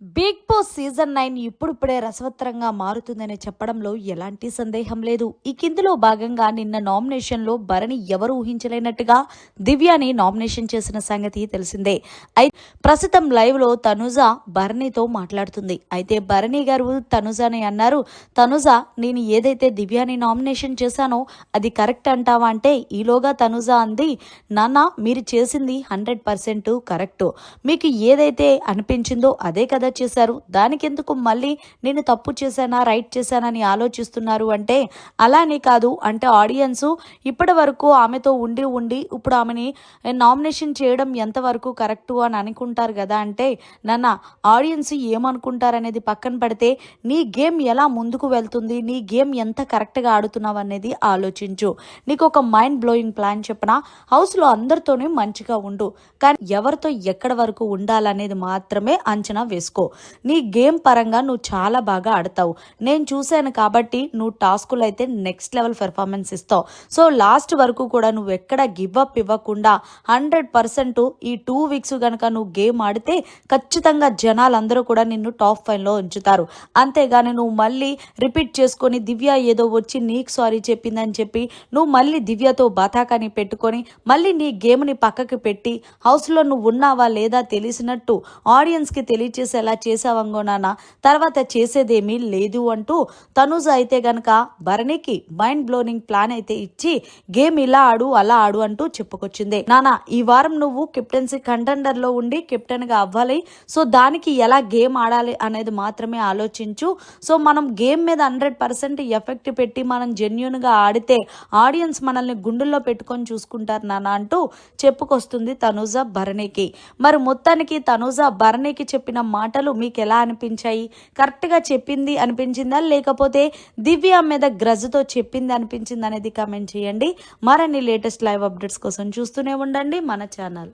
Big boss season nine ఇప్పుడిప్పుడే రసవత్తరంగా మారుతుందని చెప్పడంలో ఎలాంటి సందేహం లేదు. ఈ కిందులో భాగంగా నిన్న నామినేషన్లో భరణి ఎవరు ఊహించలేనట్టుగా దివ్యాని నామినేషన్ చేసిన సంగతి తెలిసిందే. అయితే ప్రస్తుతం లైవ్లో తనుజ భరణితో మాట్లాడుతుంది. అయితే భరణి గారు తనుజని అన్నారు తనుజ నేను ఏదైతే దివ్యాని నామినేషన్ చేశానో అది కరెక్ట్ అంటావా అంటే ఈలోగా తనుజ అంది నాన్న మీరు చేసింది హండ్రెడ్ పర్సెంట్ కరెక్ట్. మీకు ఏదైతే అనిపించిందో అదే కదా చేశారు. దానికెందుకు మళ్ళీ నేను తప్పు చేశానా రైట్ చేశానని ఆలోచిస్తున్నారు అంటే అలానే కాదు. అంటే ఆడియన్స్ ఇప్పటి వరకు ఆమెతో ఉండి ఉండి ఇప్పుడు ఆమెని నామినేషన్ చేయడం ఎంతవరకు కరెక్టు అని అనుకుంటారు కదా అంటే నాన్న ఆడియన్స్ ఏమనుకుంటారనేది పక్కన పెడితే నీ గేమ్ ఎలా ముందుకు వెళ్తుంది నీ గేమ్ ఎంత కరెక్ట్గా ఆడుతున్నావు అనేది ఆలోచించు. నీకు ఒక మైండ్ బ్లోయింగ్ ప్లాన్ చెప్పిన? హౌస్లో అందరితోనే మంచిగా ఉండు. కానీ ఎవరితో ఎక్కడ వరకు ఉండాలనేది మాత్రమే అంచనా వేసుకో. నీ గేమ్ పరంగా నువ్వు చాలా బాగా ఆడతావు. నేను చూశాను కాబట్టి నువ్వు టాస్కులు అయితే నెక్స్ట్ లెవెల్ పెర్ఫార్మెన్స్ ఇస్తావు. సో లాస్ట్ వరకు కూడా నువ్వు ఎక్కడ గివ్ అప్ ఇవ్వకుండా హండ్రెడ్ పర్సెంట్ ఈ టూ వీక్స్ కనుక నువ్వు గేమ్ ఆడితే ఖచ్చితంగా జనాలందరూ కూడా నిన్ను టాప్ ఫైవ్లో ఉంచుతారు. అంతేగాని నువ్వు మళ్ళీ రిపీట్ చేసుకొని దివ్య ఏదో వచ్చి నీకు సారీ చెప్పిందని చెప్పి నువ్వు మళ్ళీ దివ్యతో బతాకాని పెట్టుకొని మళ్ళీ నీ గేమ్ని పక్కకి పెట్టి హౌస్లో నువ్వు ఉన్నావా లేదా తెలిసినట్టు ఆడియన్స్కి తెలియచేసేలా చేసావంగో నాన్న. తర్వాత చేసేదేమీ లేదు అంటూ తనుజ అయితే గనక భరణికి మైండ్ బ్లోనింగ్ ప్లాన్ అయితే ఇచ్చి గేమ్ ఇలా ఆడు అలా ఆడు అంటూ చెప్పుకొచ్చింది. నాన్న ఈ వారం నువ్వు కెప్టెన్సీ కంటెండర్లో ఉండి కెప్టెన్గా అవ్వాలి. సో దానికి ఎలా గేమ్ ఆడాలి అనేది మాత్రమే ఆలోచించు. సో మనం గేమ్ మీద హండ్రెడ్ పర్సెంట్ ఎఫెక్ట్ పెట్టి మనం జెన్యున్గా ఆడితే ఆడియన్స్ మనల్ని గుండెల్లో పెట్టుకొని చూసుకుంటారు నాన్న అంటూ చెప్పుకొస్తుంది తనుజ భరణికి. మరి మొత్తానికి తనుజ భరణికి చెప్పిన మాట మాటలు మీకు ఎలా అనిపించాయి? కరెక్ట్గా చెప్పింది అనిపించిందా? లేకపోతే దివ్య మీద గ్రజ్తో చెప్పింది అనిపించింది అనేది కామెంట్ చేయండి. మరిన్ని లేటెస్ట్ లైవ్ అప్డేట్స్ కోసం చూస్తూనే ఉండండి మన ఛానల్.